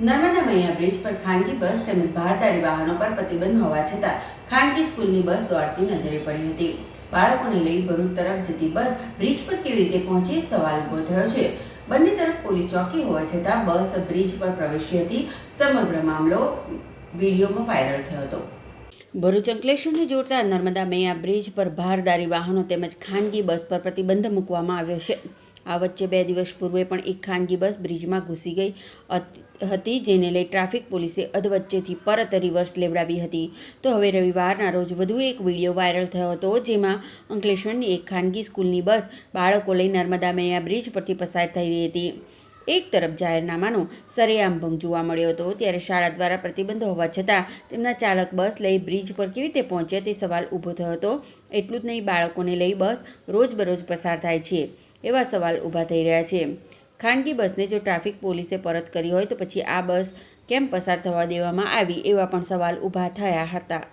નર્મદા મૈયા bridge પર ખાનગી બસ તેમજ ભારદારી વાહનો પર પ્રતિબંધ હોવા છતાં ખાનગી સ્કૂલની બસ દોડતી નજરે પડી હતી. બાળકોને લઈ ભરૂચ તરફ જતી બસ બ્રિજ પર કેવી રીતે પહોંચી સવાલ ઊભો થયો છે. બંને તરફ પોલીસ ચોકી હોવા છતાં બસ બ્રિજ પર પ્રવેશી હતી. સમગ્ર મામલો વિડીયોમાં વાયરલ થયો હતો. ભરૂચ અંકલેશ્વરને જોડતા નર્મદા મૈયા બ્રિજ પર ભારદારી વાહનો તેમજ ખાનગી બસ પર પ્રતિબંધ મૂકવામાં આવ્યો છે. આ વચ્ચે બે દિવસ પૂર્વે પણ એક ખાનગી બસ બ્રિજમાં ઘૂસી ગઈ હતી જેને લઈ ટ્રાફિક પોલીસે અધવચ્ચેથી પરત રિવર્સ લેવડાવી હતી. તો હવે રવિવારના રોજ વધુ એક વીડિયો વાયરલ થયો હતો જેમાં અંકલેશ્વરની એક ખાનગી સ્કૂલની બસ બાળકો લઈ નર્મદા મૈયા બ્રિજ પરથી પસાર થઈ રહી હતી. એક તરફ જાહેરનામાનો સરેઆમ ભંગ જોવા મળ્યો હતો, ત્યારે શાળા દ્વારા પ્રતિબંધ હોવા છતાં તેમના ચાલક બસ લઈ બ્રિજ પર કેવી રીતે પહોંચ્યા તે સવાલ ઊભો થયો હતો. એટલું જ નહીં, બાળકોને લઈ બસ રોજબરોજ પસાર થાય છે એવા સવાલ ઊભા થઈ રહ્યા છે. ખાનગી બસને જો ટ્રાફિક પોલીસે પરત કરી હોય તો પછી આ બસ કેમ પસાર થવા દેવામાં આવી એવા પણ સવાલ ઊભા થયા હતા.